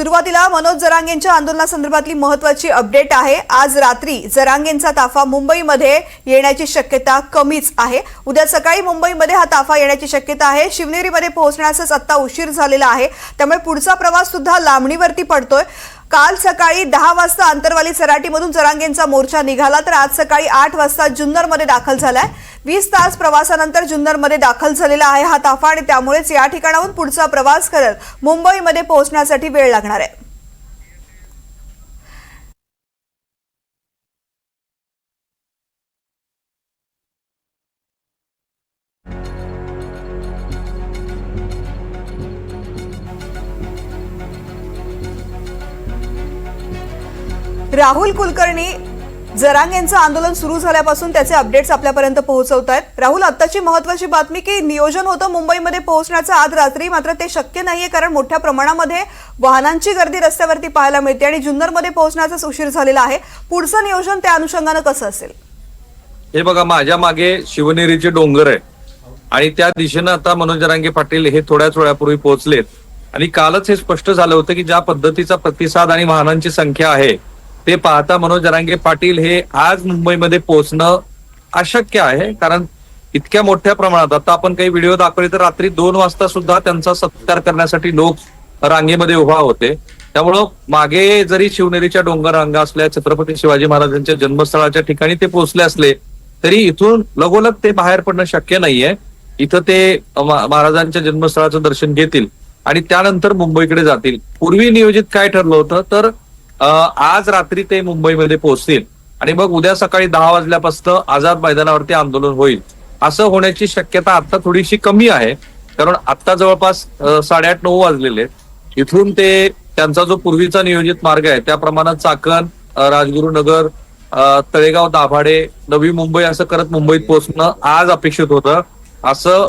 सुरुवातीला मनोज जरांगेंच्या आंदोलनासंदर्भातली महत्वाची अपडेट आहे. आज रात्री जरांगेंचा ताफा मुंबईमध्ये येण्याची शक्यता कमीच आहे. उद्या सकाळी मुंबईमध्ये हा ताफा येण्याची शक्यता आहे. शिवनेरीमध्ये पोहोचण्यासच आता उशीर झालेला आहे. त्यामुळे पुढचा प्रवास सुद्धा लांबणीवरती पडतोय. काल सकाळी दहा वाजता आंतरवाली सराटीमधून जरांगेंचा मोर्चा निघाला तर आज सकाळी आठ वाजता जुन्नरमध्ये दाखल झालाय. वीस तास प्रवासानंतर जुन्नरमध्ये दाखल झालेला आहे हा ताफा आणि त्यामुळेच या ठिकाणाहून पुढचा प्रवास करत मुंबईमध्ये पोहोचण्यासाठी वेळ लागणार आहे. राहुल कुलकर्णी जरांग यांचं आंदोलन सुरू झाल्यापासून त्याचे अपडेट्स आपल्यापर्यंत पोहोचवत आहेत राहुल आत्ताची महत्वाची बातमी की नियोजन होतं मुंबईमध्ये पोहोचण्याचं आज रात्री मात्र ते शक्य नाहीये कारण मोठ्या प्रमाणामध्ये वाहनांची गर्दी रस्त्यावरती पाहायला मिळते आणि जुन्नरमध्ये पोहोचण्याचाच उशीर झालेला आहे. पुढचं नियोजन त्या अनुषंगानं कसं असेल? हे बघा माझ्या मागे शिवनेरीचे डोंगर आहे आणि त्या दिशेनं आता मनोज जरांगे पाटील हे थोड्याच वेळापूर्वी पोहोचलेत. आणि कालच हे स्पष्ट झालं होतं की ज्या पद्धतीचा प्रतिसाद आणि वाहनांची संख्या आहे ते पाहता मनोज जरांगे पाटील हे आज मुंबईमध्ये पोहोचणं अशक्य आहे. कारण इतक्या मोठ्या प्रमाणात आता आपण काही व्हिडिओ दाखवले तर रात्री दोन वाजता सुद्धा त्यांचा सत्कार करण्यासाठी लोक रांगेमध्ये उभा होते. त्यामुळं मागे जरी शिवनेरीच्या डोंगर रांगा असल्या छत्रपती शिवाजी महाराजांच्या जन्मस्थळाच्या ठिकाणी ते पोहोचले असले तरी इथून लगोलग ते बाहेर पडणं शक्य नाहीये. इथं ते महाराजांच्या जन्मस्थळाचं दर्शन घेतील आणि त्यानंतर मुंबईकडे जातील. पूर्वी नियोजित काय ठरलं होतं? तर आज रात्री ते मुंबईमध्ये पोहोचतील. आणि मग उद्या सकाळी दहा वाजल्यापासून आझाद मैदानावरती आंदोलन होईल. असं होण्याची शक्यता आता थोडीशी कमी आहे. कारण आता जवळपास साडेआठ नऊ वाजलेले आहेत. इथून ते त्यांचा जो पूर्वीचा नियोजित मार्ग आहे त्याप्रमाणे चाकण राजगुरुनगर तळेगाव दाभाडे नवी मुंबई असं करत मुंबईत पोहोचणं आज अपेक्षित होतं. असं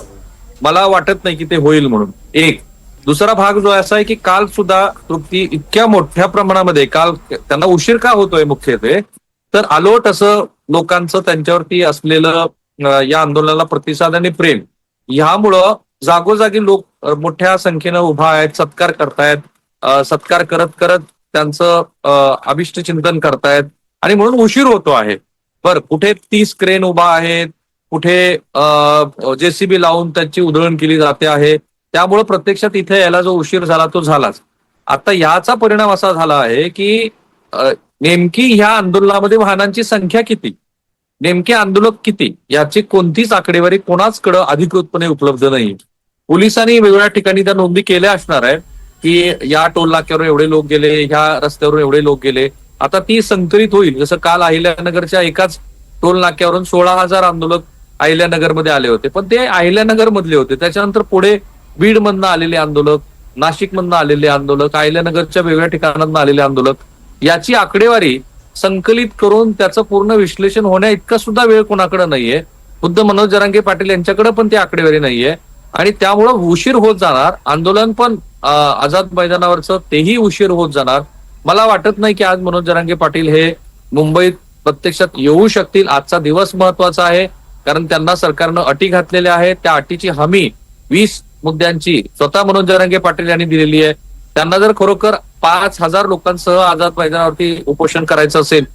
मला वाटत नाही की ते होईल म्हणून. एक. दुसरा भाग जो असा आहे की काल सुद्धा तृप्ती इतक्या मोठ्या प्रमाणामध्ये काल त्यांना उशीर का होतोय मुख्यत्वे तर अलोट असं लोकांचं त्यांच्यावरती असलेलं या आंदोलनाला प्रतिसाद आणि प्रेम ह्यामुळं जागोजागी लोक मोठ्या संख्येनं उभा आहेत सत्कार करतायत सत्कार करत करत त्यांचं अभिष्ट चिंतन करतायत आणि म्हणून उशीर होतो आहे. बर कुठे तीस क्रेन उभा आहेत कुठे जेसीबी लावून त्याची उधळण केली जाते आहे त्यामुळे प्रत्यक्षात इथे यायला जो उशीर झाला तो झालाच. आता याचा परिणाम असा झाला आहे की नेमकी ह्या आंदोलनामध्ये वाहनांची संख्या किती? नेमके आंदोलक किती? याची कोणतीच आकडेवारी कोणाचकडं अधिकृतपणे उपलब्ध नाही. पोलिसांनी वेगवेगळ्या ठिकाणी त्या नोंदी केल्या असणार आहेत की या टोल नाक्यावरून एवढे लोक गेले ह्या रस्त्यावरून एवढे लोक गेले. आता ती संकलित होईल. जसं काल अहिल्यानगरच्या एकाच टोल नाक्यावरून सोळा हजार आंदोलक अहिल्यानगरमध्ये आले होते. पण ते अहिल्यानगर मधले होते. त्याच्यानंतर पुढे बीड मधनं आलेले आंदोलक नाशिक मधनं आलेले आंदोलक अहिल्यानगरच्या वेगळ्या ठिकाणांना आलेले आंदोलक याची आकडेवारी संकलित करून त्याचं पूर्ण विश्लेषण होण्या इतका सुद्धा वेळ कोणाकडे नाहीये. खुद्द मनोज जरांगे पाटील यांच्याकडे पण ती आकडेवारी नाहीये. आणि त्यामुळं उशीर होत जाणार. आंदोलन पण आझाद मैदानावरचं तेही उशीर होत जाणार. मला वाटत नाही की आज मनोज जरांगे पाटील हे मुंबईत प्रत्यक्षात येऊ शकतील. आजचा दिवस महत्त्वाचा आहे. कारण त्यांना सरकारनं अटी घातलेल्या आहेत. त्या अटीची हमी वीस मुद्द्यांची स्वतः मनोज जरांगे पाटील यांनी दिलेली आहे. त्यांना जर खरोखर पाच हजार लोकांसह आझाद मैदानावरती उपोषण करायचं असेल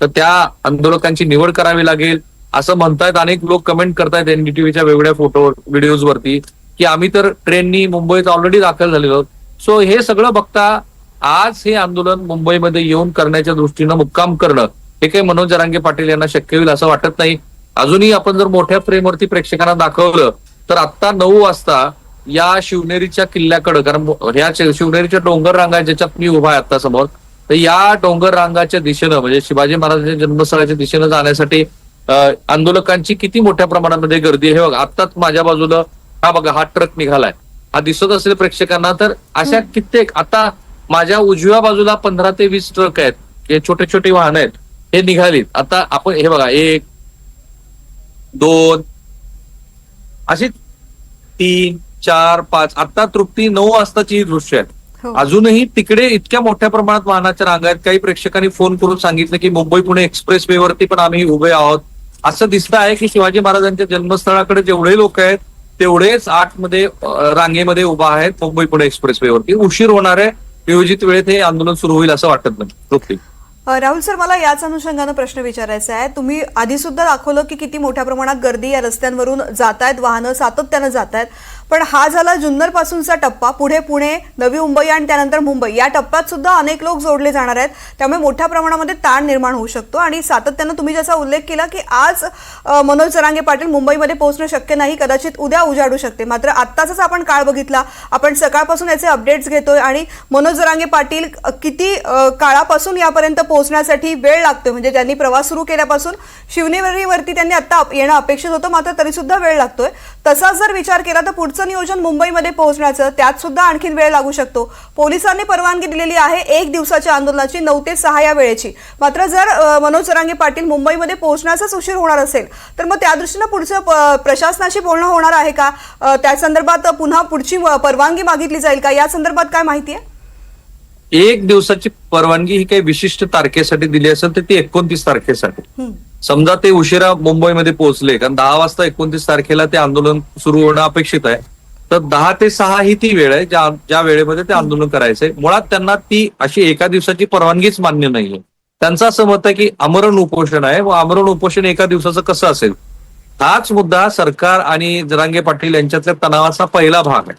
तर त्या आंदोलकांची निवड करावी लागेल असं म्हणतायत. अनेक लोक कमेंट करतायत एनडीटीव्हीच्या वेगवेगळ्या फोटो व्हिडिओज वरती की आम्ही तर ट्रेननी मुंबईत ऑलरेडी दाखल झालेलो सो हे सगळं बघता आज हे आंदोलन मुंबईमध्ये येऊन करण्याच्या दृष्टीनं मुक्काम करणं हे काही मनोज जरांगे पाटील यांना शक्य होईल असं वाटत नाही. अजूनही आपण जर मोठ्या फ्रेमवरती प्रेक्षकांना दाखवलं तर आत्ता नऊ वाजता या शिवनेरीच्या किल्ल्याकडं कारण ह्या शिवनेरीच्या डोंगर रांगा ज्याच्यात मी उभा आहे आता समोर तर या डोंगर रांगाच्या दिशेनं म्हणजे शिवाजी महाराजांच्या जन्मस्थळाच्या दिशेनं जाण्यासाठी आंदोलकांची किती मोठ्या प्रमाणामध्ये गर्दी आहे. हे बघा आत्ताच माझ्या बाजूला हा बघा हा ट्रक निघालाय. हा दिसत असेल प्रेक्षकांना तर अशा कित्येक आता माझ्या उजव्या बाजूला पंधरा ते वीस ट्रक आहेत हे छोटे छोटे वाहन आहेत हे निघालीत. आता आपण हे बघा एक दोन अशी तीन चार पाच. आता तृप्ती नऊ वाजताची ही दृश्य आहेत. हो. अजूनही तिकडे इतक्या मोठ्या प्रमाणात वाहनाच्या रांगा आहेत. काही प्रेक्षकांनी फोन करून सांगितलं की मुंबई पुणे एक्सप्रेस वे वरती पण आम्ही उभे आहोत. असं दिसतं आहे की शिवाजी महाराजांच्या जन्मस्थळाकडे जेवढे लोक आहेत तेवढेच आतमध्ये अं, रांगेमध्ये उभा आहेत मुंबई पुणे एक्सप्रेस वे वरती उशीर होणार आहे. नियोजित वेळेत हे आंदोलन सुरू होईल असं वाटत नाही. तृप्ती. राहुल सर मला याच अनुषंगानं प्रश्न विचारायचा आहे. तुम्ही आधी सुद्धा दाखवलं की किती मोठ्या प्रमाणात गर्दी या रस्त्यांवरून जात आहेत वाहनं सातत्यानं जात आहेत पण हा झाला जुन्नर पासूनचा टप्पा. पुढे पुणे नवी मुंबई आणि त्यानंतर मुंबई. या टप्प्यात सुद्धा अनेक लोक जोडले जाणार आहेत. त्यामुळे मोठ्या प्रमाणामध्ये ताण निर्माण होऊ शकतो आणि सातत्यानं तुम्ही ज्याचा उल्लेख केला की आज मनोज जरांगे पाटील मुंबईमध्ये पोहोचणं शक्य नाही. कदाचित उद्या उजाडू शकते. मात्र आत्ताचाच आपण काळ बघितला. आपण सकाळपासून याचे अपडेट्स घेतोय आणि मनोज जरांगे पाटील किती काळापासून यापर्यंत पोहोचण्यासाठी वेळ लागतोय? म्हणजे त्यांनी प्रवास सुरू केल्यापासून शिवनेरीवरती त्यांनी आता येणं अपेक्षित होतं मात्र तरीसुद्धा वेळ लागतोय. तसाच जर विचार केला तर पुढचं नियोजन मुंबईमध्ये पोहोचण्याचं त्यात सुद्धा आणखीन वेळ लागू शकतो. पोलिसांनी परवानगी दिलेली आहे एक दिवसाच्या आंदोलनाची नऊ ते सहा या वेळेची. मात्र जर मनोज जरांगे पाटील मुंबईमध्ये पोहोचण्याचाच उशीर होणार असेल तर मग त्या दृष्टीनं पुढचं प्रशासनाशी बोलणं होणार आहे का? त्या संदर्भात पुन्हा पुढची परवानगी मागितली जाईल का? या संदर्भात काय माहिती आहे? एक दिवसाची परवानगी ही काही विशिष्ट तारखेसाठी दिली असेल तर ती एकोणतीस तारखेसाठी. समजा ते उशिरा मुंबईमध्ये पोहोचले कारण दहा वाजता एकोणतीस तारखेला ते आंदोलन सुरू होणं अपेक्षित आहे. तर दहा ते सहा ही ती वेळ आहे ज्या ज्या वेळेमध्ये ते आंदोलन करायचंय. मुळात त्यांना ती अशी एका दिवसाची परवानगीच मान्य नाहीये. त्यांचं असं मत आहे की आमरण उपोषण आहे. व आमरण उपोषण एका दिवसाचं कसं असेल? हाच मुद्दा सरकार आणि जरांगे पाटील यांच्यातल्या तणावाचा पहिला भाग आहे.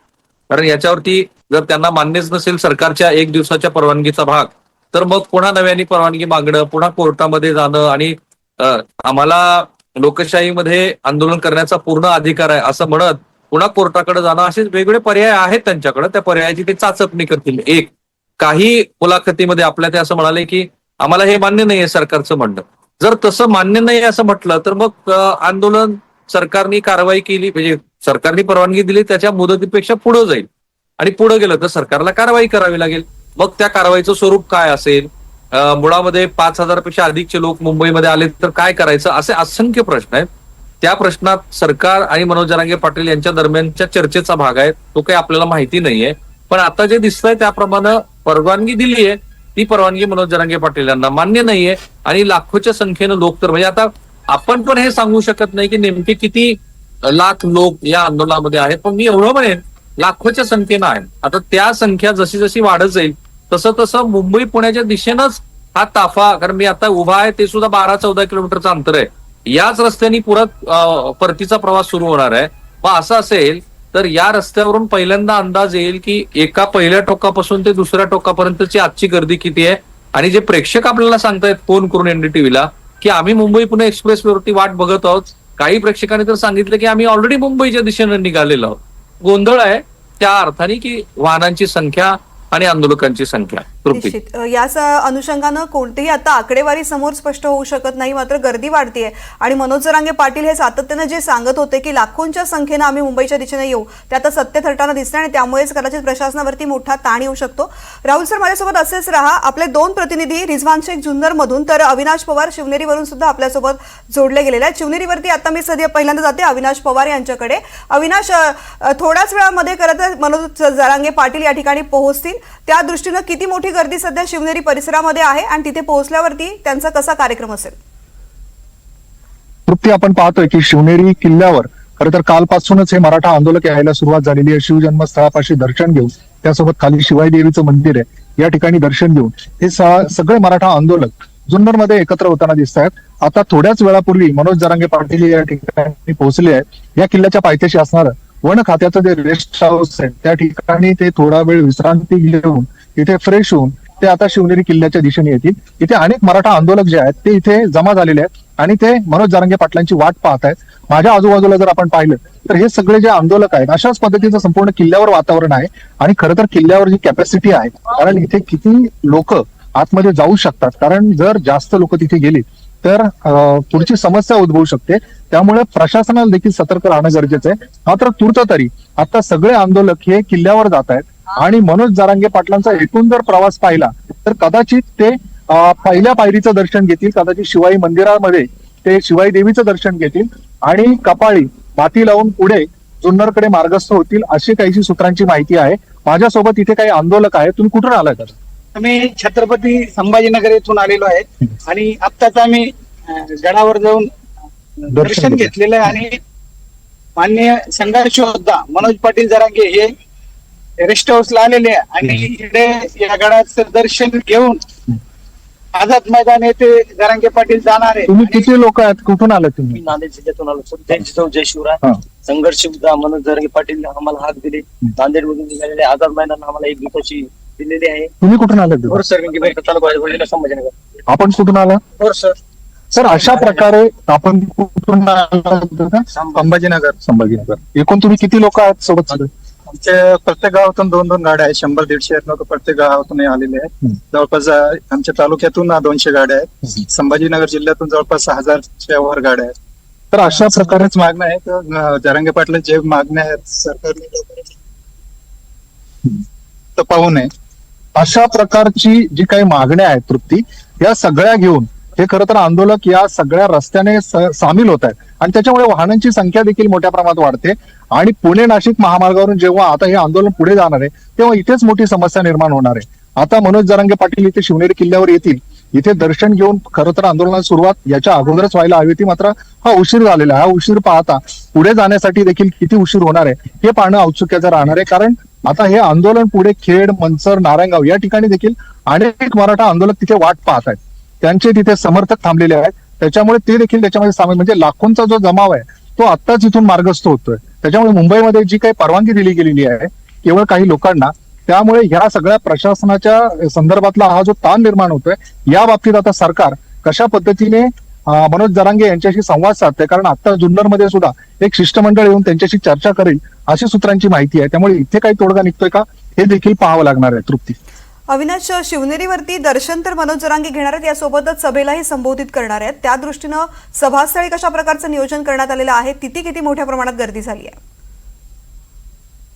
कारण याच्यावरती जर त्यांना मान्यच नसेल सरकारच्या एक दिवसाच्या परवानगीचा भाग तर मग पुन्हा नव्याने परवानगी मागणं पुन्हा कोर्टामध्ये जाणं आणि आम्हाला लोकशाहीमध्ये आंदोलन करण्याचा पूर्ण अधिकार आहे असं म्हणत पुन्हा कोर्टाकडे जाणं असे वेगवेगळे पर्याय आहेत त्यांच्याकडे. त्या पर्यायाची ते चाचपणी करतील. एक काही मुलाखतीमध्ये आपल्या ते असं म्हणाले की आम्हाला हे मान्य नाहीये सरकारचं म्हणणं. जर तसं मान्य नाही असं म्हटलं तर मग आंदोलन सरकारने कारवाई केली. म्हणजे सरकारने परवानगी दिली त्याच्या मुदतीपेक्षा पुढे जाईल. आणि पुढे गेलं तर सरकारला कारवाई करावी लागेल. मग त्या कारवाईचं स्वरूप काय असेल? मुळामध्ये पाच हजारपेक्षा अधिकचे लोक मुंबईमध्ये आले तर काय करायचं? असे असंख्य प्रश्न आहेत. त्या प्रश्नात सरकार आणि मनोज जरांगे पाटील यांच्या दरम्यानच्या चर्चेचा भाग आहे. तो काही आपल्याला माहिती नाहीये. पण आता जे दिसतंय त्याप्रमाणे परवानगी दिली आहे ती परवानगी मनोज जरांगे पाटील यांना मान्य नाहीये. आणि लाखोच्या संख्येनं लोक तर म्हणजे आता आपण पण हे सांगू शकत नाही की नेमके किती लाख लोक या आंदोलनामध्ये आहेत. पण मी एवढं म्हणेन लाखोच्या संख्येनं आहे आता त्या संख्या जशी जशी वाढत जाईल तसं तसं मुंबई पुण्याच्या दिशेनंच हा ताफा कारण मी आता उभा आहे ते सुद्धा बारा चौदा किलोमीटरचं अंतर आहे. याच रस्त्याने पुरत परतीचा प्रवास सुरू होणार आहे. मग असं असेल तर या रस्त्यावरून पहिल्यांदा अंदाज येईल की एका पहिल्या टोकापासून ते दुसऱ्या टोकापर्यंतची आजची गर्दी किती आहे? आणि जे प्रेक्षक आपल्याला सांगतायत फोन करून एनडीटीव्हीला की आम्ही मुंबई पुणे एक्सप्रेसवरती वाट बघत आहोत. काही प्रेक्षकांनी तर सांगितलं की आम्ही ऑलरेडी मुंबईच्या दिशेने निघालेलो आहोत. गोंधळ आहे त्या अर्थाने की वाहनांची संख्या आणि आंदोलकांची संख्या तृप्ती याच अनुषंगानं कोणतेही आता आकडेवारी समोर स्पष्ट होऊ शकत नाही मात्र गर्दी वाढतीये. आणि मनोज जरांगे पाटील हे सातत्यानं जे सांगत होते की लाखोंच्या संख्येनं आम्ही मुंबईच्या दिशेने येऊ ते आता सत्य ठरताना दिसते आणि त्यामुळेच कदाचित प्रशासनावरती मोठा ताण येऊ शकतो. राहुल सर माझ्यासोबत असेच राहा. आपले दोन प्रतिनिधी रिझवान शेख जुन्नर मधून तर अविनाश पवार शिवनेरीवरून सुद्धा आपल्यासोबत जोडले गेलेले आहेत. शिवनेरीवरती आता मी सध्या पहिल्यांदा जाते अविनाश पवार यांच्याकडे. अविनाश थोड्याच वेळामध्ये खरं तर मनोज जरांगे पाटील या ठिकाणी पोहोचतील. त्या दृष्टीनं किती मोठी गर्दी सध्या शिवनेरी परिसरामध्ये आहे आणि तिथे पोहोचल्यावरती त्यांचा कसा कार्यक्रम असेल? तृप्ती आपण पाहतोय की शिवनेरी किल्ल्यावर खरं तर कालपासूनच हे मराठा आंदोलक यायला सुरुवात झालेली आहे. शिवजन्मस्थळापाशी दर्शन घेऊन त्यासोबत खाली शिवाई देवीचं मंदिर आहे या ठिकाणी दर्शन घेऊन हे स- सगळे मराठा आंदोलक जुन्नरमध्ये एकत्र होताना दिसत आहेत. आता थोड्याच वेळापूर्वी मनोज जरांगे पाटील या ठिकाणी पोहोचले आहेत. या किल्ल्याच्या पायथ्याशी असणारं वन खात्याचं जे रेस्ट हाऊस आहे त्या ठिकाणी ते थोडा वेळ विश्रांती घेऊन इथे फ्रेश होऊन ते आता शिवनेरी किल्ल्याच्या दिशेने येतील. इथे अनेक मराठा आंदोलक जे आहेत ते इथे जमा झालेले आहेत आणि ते मनोज जारंगे पाटलांची वाट पाहत आहेत. माझ्या आजूबाजूला जर आपण पाहिलं तर हे सगळे जे आंदोलक आहेत अशाच पद्धतीचं संपूर्ण किल्ल्यावर वातावरण आहे आणि खरं तर किल्ल्यावर जी कॅपॅसिटी आहे कारण इथे किती लोक आतमध्ये जाऊ शकतात. कारण जर जास्त लोक तिथे गेली तर पुढची समस्या उद्भवू शकते. त्यामुळे प्रशासनाला देखील सतर्क राहणं गरजेचं आहे. मात्र तूर्त तरी आता सगळे आंदोलक हे किल्ल्यावर जात आहेत. आणि मनोज जारांगे पाटलांचा एकूण जर प्रवास पाहिला तर कदाचित ते पहिल्या पायरीचं दर्शन घेतील. कदाचित शिवाई मंदिरामध्ये ते शिवाई देवीचं दर्शन घेतील. आणि कपाळी माती लावून पुढे जुन्नरकडे मार्गस्थ होतील अशी काहीशी सूत्रांची माहिती आहे. माझ्यासोबत इथे काही आंदोलक आहेत. तुम्ही कुठून आलाय तर आम्ही छत्रपती संभाजीनगर येथून आलेलो आहे. आणि आत्ताच आम्ही गडावर जाऊन दर्शन घेतलेलं आहे. आणि माननीय संघर्ष योद्धा मनोज पाटील जरांगे हे रेस्ट हाऊसला आलेले आहे. आणि इकडे या गडाचं दर्शन घेऊन आझाद मैदान येथे जरांगे पाटील जाणार आहे. तुम्ही किती लोक आहेत? कुठून आले तुम्ही? नांदेड जिल्ह्यातून आलो सर. त्यांची जाऊ जय शिवराय. संघर्ष युद्ध मनोज जरंगे पाटील आम्हाला हाक दिले. नांदेड मधून निघालेले आझाद मैदान आम्हाला एक दिवसाची दिलेली आहे. तुम्ही कुठून आले बरोबर सर मी तालुका वडिला संभाजीनगर? आपण कुठून आला बरोबर सर. सर अशा प्रकारे आपण कुठून का? संभाजीनगर. संभाजीनगर. एकूण तुम्ही किती लोक आहेत सोबत? सगळे? आमच्या प्रत्येक गावातून दोन दोन गाड्या आहेत. शंभर दीडशे लोक प्रत्येक गावातून आलेले आहेत. हम्म. जवळपास अं, आमच्या तालुक्यातून दोनशे गाड्या आहेत. संभाजीनगर जिल्ह्यातून जवळपास हजारच्या वर गाड्या आहेत. तर अशा प्रकारे प्रकारेच मागण्या आहेत अं, जरांगे पाटील जे मागण्या आहेत सरकारने लवकरात तर पाहू नये. अशा प्रकारची जी काही मागण्या आहेत तृप्ती या सगळ्या घेऊन हे खरं तर आंदोलक या सगळ्या रस्त्याने सामील होत आहेत. आणि त्याच्यामुळे वाहनांची संख्या देखील मोठ्या प्रमाणात वाढते. आणि पुणे नाशिक महामार्गावरून जेव्हा आता हे आंदोलन पुढे जाणार आहे तेव्हा इथेच मोठी समस्या निर्माण होणार आहे. आता मनोज जरांगे पाटील इथे शिवनेरी किल्ल्यावर येतील. इथे दर्शन घेऊन खरं तर आंदोलनाची सुरुवात याच्या अगोदरच व्हायला हवी होती मात्र हा उशीर झालेला आहे. हा उशीर पाहता पुढे जाण्यासाठी देखील किती उशीर होणार आहे हे पाहणं औत्सुक्याचं राहणार आहे. कारण आता हे आंदोलन पुढे खेड मनसर नारायणगाव या ठिकाणी देखील अनेक मराठा आंदोलक तिथे वाट पाहत आहेत. त्यांचे तिथे समर्थक थांबलेले आहेत. त्याच्यामुळे ते देखील त्याच्यामध्ये सामील म्हणजे लाखोंचा जो जमाव आहे तो आत्ताच इथून मार्गस्थ होतोय. त्याच्यामुळे मुंबईमध्ये जी काही परवानगी दिली गेलेली आहे केवळ काही लोकांना त्यामुळे ह्या सगळ्या प्रशासनाच्या संदर्भातला हा जो ताण निर्माण होतोय या बाबतीत आता सरकार कशा पद्धतीने मनोज जरांगे यांच्याशी संवाद साधते कारण आता जुन्नरमध्ये सुद्धा एक शिष्टमंडळ येऊन त्यांच्याशी चर्चा करेल अशी सूत्रांची माहिती आहे. त्यामुळे इथे काही तोडगा निघतोय का हे देखील पाहावं लागणार आहे तृप्ती. अविनाश शिवनेरीवरती दर्शन तर मनोज जरांगे घेणार आहेत. यासोबतच सभेलाही संबोधित करणार आहेत. त्या दृष्टीनं सभास्थळी कशा प्रकारचं नियोजन करण्यात आलेलं आहे? तिथे किती मोठ्या प्रमाणात गर्दी झाली आहे?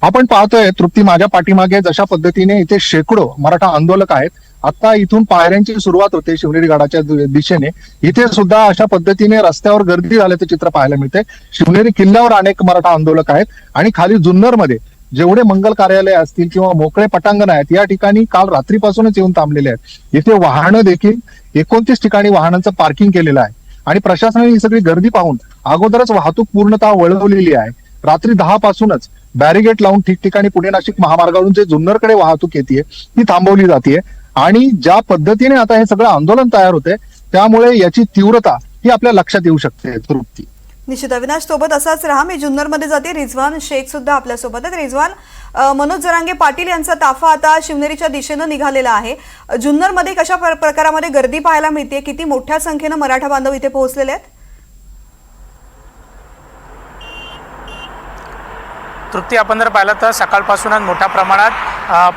आपण पाहतोय तृप्ती माझ्या पाठीमागे जशा पद्धतीने इथे शेकडो मराठा आंदोलक आहेत. आता इथून पायऱ्यांची सुरुवात होते शिवनेरी गडाच्या दिशेने. इथे सुद्धा अशा पद्धतीने रस्त्यावर गर्दी झाल्याचं चित्र पाहायला मिळते शिवनेरी किल्ल्यावर अनेक मराठा आंदोलक आहेत आणि खाली जुन्नरमध्ये जेवढे मंगल कार्यालय असतील किंवा मोकळे पटांगण आहेत या ठिकाणी काल रात्रीपासूनच येऊन थांबलेले आहेत. इथे वाहनं देखील एकोणतीस ठिकाणी वाहनांचं पार्किंग केलेलं आहे. आणि प्रशासनाने ही सगळी गर्दी पाहून अगोदरच वाहतूक पूर्णतः वळवलेली आहे. रात्री दहा पासूनच बॅरिगेट लावून ठिकठिकाणी पुणे नाशिक महामार्गावरून जे जुन्नरकडे वाहतूक येते ती थांबवली जाते आणि ज्या पद्धतीने आता हे सगळं आंदोलन तयार होते त्यामुळे याची तीव्रता ही आपल्या लक्षात येऊ शकते तृप्ती निश्चित अविनाश सोबत असाच राहा. मी जुन्नरमध्ये जाते. रिझवान शेख सुद्धा आपल्यासोबत आहेत. रिझवान मनोज जरांगे पाटील यांचा ताफा आता शिवनेरीच्या दिशेनं निघालेला आहे. जुन्नर जुन्नरमध्ये कशा प्र- प्रकारामध्ये गर्दी पाहायला मिळते किती मोठ्या संख्येनं मराठा बांधव इथे पोहोचलेले आहेत? तृप्ती आपण जर पाहिलं तर सकाळपासूनच मोठ्या प्रमाणात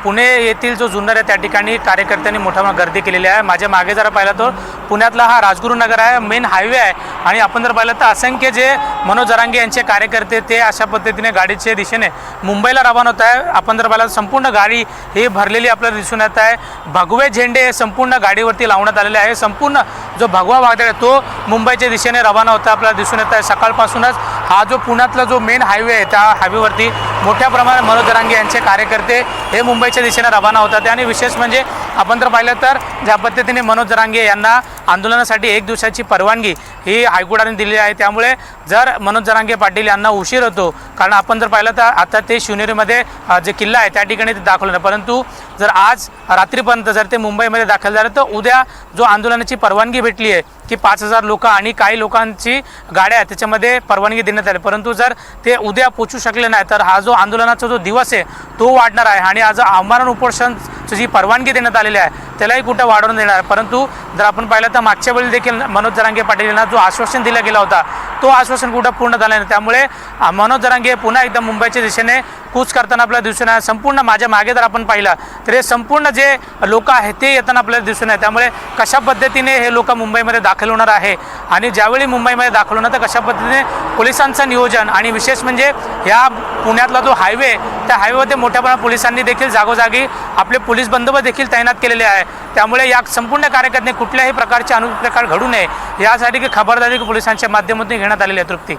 पुणे येथील जो जुन्नर आहे त्या ठिकाणी कार्यकर्त्यांनी मोठ्या गर्दी केलेली आहे. माझ्या मागे जर पाहिलं तर पुण्यातला हा राजगुरुनगर आहे मेन हायवे आहे. आणि आपण जर पाहिलं तर असंख्य जे मनोज जरांगे यांचे कार्यकर्ते ते अशा पद्धतीने गाडीच्या दिशेने मुंबईला रवाना होत आहे आपण जर पाहिलं तर संपूर्ण गाडी ही भरलेली आपल्याला दिसून येत आहे. भगवे झेंडे हे संपूर्ण गाडीवरती लावण्यात आलेले आहे. संपूर्ण जो भगवा वादळ आहे तो मुंबईच्या दिशेने रवाना होता आपल्याला दिसून येत आहे. सकाळपासूनच हा जो पुण्यातला जो मेन हायवे आहे त्या हायवेवरती मोठ्या प्रमाणात मनोज जरांगे यांचे कार्यकर्ते हे मुंबईच्या दिशेने रवाना होतात. आणि विशेष म्हणजे आपण जर पाहिलं तर ज्या पद्धतीने मनोज जरांगे यांना आंदोलनासाठी एक दिवसाची परवानगी ही हायकोर्टाने दिलेली आहे. त्यामुळे जर मनोज जरांगे पाटील यांना उशीर होतो कारण आपण जर पाहिलं तर आता ते शिवनेरीमध्ये जे किल्ला आहे त्या ठिकाणी ते दाखवलं नाही. परंतु जर आज रात्रीपर्यंत जर ते मुंबईमध्ये दाखल झालं तर उद्या जो आंदोलनाची परवानगी भेटली आहे की पाच हजार लोक आणि काही लोकांची गाड्या त्याच्यामध्ये परवानगी देण्यात आली परंतु जर ते उद्या पोचू शकले नाही तर हा जो आंदोलनाचा जो दिवस आहे तो वाढणार आहे आणि आज आमरण उपोषण जी परवानगी देण्यात आलेली आहे त्यालाही कुठं वाढवून देणार आहे. परंतु जर आपण पाहिलं तर मागच्या वेळी देखील मनोज जरांगे पाटील यांना जो आश्वासन दिला गेला होता तो आश्वासन कुठं पूर्ण झाला नाही. त्यामुळे मनोज जरांगे पुन्हा एकदा मुंबईच्या दिशेने कूच करताना आपल्याला दिसून आहे संपूर्ण माझ्या मागे जर आपण पाहिलं तर हे संपूर्ण जे लोक आहेत ते येताना आपल्याला दिसून आहे त्यामुळे कशा पद्धतीने हे लोक मुंबईमध्ये दाखल होणार आहे आणि ज्यावेळी मुंबईमध्ये दाखल होणार तर कशा पद्धतीने पोलिसांचं नियोजन आणि विशेष म्हणजे या पुण्यातला जो हायवे त्या हायवेमध्ये मोठ्या प्रमाणात पोलिसांनी देखील जागोजागी आपले पोलीस बंदोबस्त देखील तैनात केलेले आहे. त्यामुळे या संपूर्ण कार्यकर्त्यांनी कुठल्याही प्रकारचे अनुप्रकार घडू नये. यासाठी की खबरदारी पोलिसांच्या माध्यमातून घेण्यात आलेली आहे तृप्ती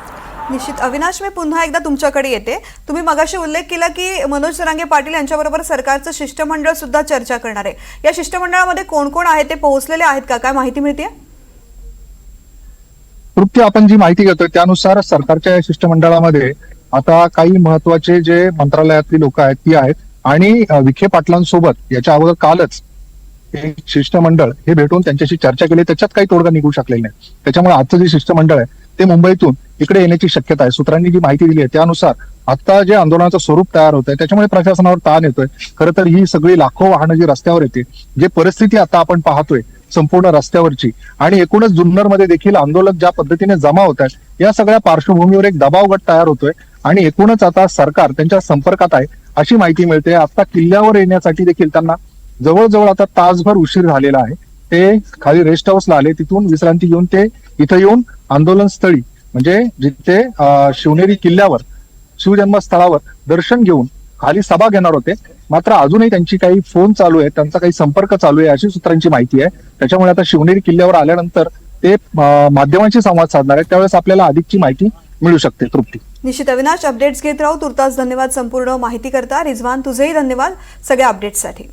निश्चित. अविनाश मी पुन्हा एकदा तुमच्याकडे येते. तुम्ही मगाशी उल्लेख केला की मनोज जरांगे पाटील यांच्याबरोबर सरकारचं शिष्टमंडळ सुद्धा चर्चा करणार आहे. या शिष्टमंडळामध्ये कोण कोण आहे ते पोहोचलेले आहेत का? काय माहिती मिळते तृप्ती आपण जी माहिती घेतोय त्यानुसार सरकारच्या या शिष्टमंडळामध्ये आता काही महत्त्वाचे जे मंत्रालयातली लोक आहेत ती आहेत. आणि विखे पाटलांसोबत याच्या अगोदर कालच एक शिष्टमंडळ हे भेटून त्यांच्याशी चर्चा केली. त्याच्यात काही तोडगा निघू शकलेला नाही. त्याच्यामुळे आजचं जे शिष्टमंडळ आहे ते मुंबईतून इकडे येण्याची शक्यता आहे. सूत्रांनी जी माहिती दिली आहे त्यानुसार आता जे आंदोलनाचं स्वरूप तयार होत आहे त्याच्यामुळे प्रशासनावर ताण येतोय. खरं तर ही सगळी लाखो वाहनं जी रस्त्यावर येते जे परिस्थिती आता आपण पाहतोय संपूर्ण रस्त्यावरची आणि एकूणच जुन्नरमध्ये देखील आंदोलक ज्या पद्धतीने जमा होत आहेत या सगळ्या पार्श्वभूमीवर एक दबाव गट तयार होतोय आणि एकूणच आता सरकार त्यांच्या संपर्कात आहे अशी माहिती मिळते. आता किल्ल्यावर येण्यासाठी देखील त्यांना जवळजवळ आता तासभर उशीर झालेला आहे. ते खाली रेस्ट हाऊसला आले. तिथून विश्रांती घेऊन ते इथं येऊन आंदोलन स्थळी म्हणजे जिथे शिवनेरी किल्ल्यावर शिवजन्मस्थळावर दर्शन घेऊन खाली सभा घेणार होते. मात्र अजूनही त्यांची काही फोन चालू आहे त्यांचा काही संपर्क चालू आहे अशी सूत्रांची माहिती आहे. त्याच्यामुळे आता शिवनेरी किल्ल्यावर आल्यानंतर ते माध्यमांशी संवाद साधणार आहेत. त्यावेळेस आपल्याला अधिकची माहिती मिळू शकते. तृप्ती. निश्चित अविनाश अपडेट्स घेत राहू. तुर्तास धन्यवाद संपूर्ण माहिती करता. रिझवान तुझेही धन्यवाद सगळ्या अपडेट्ससाठी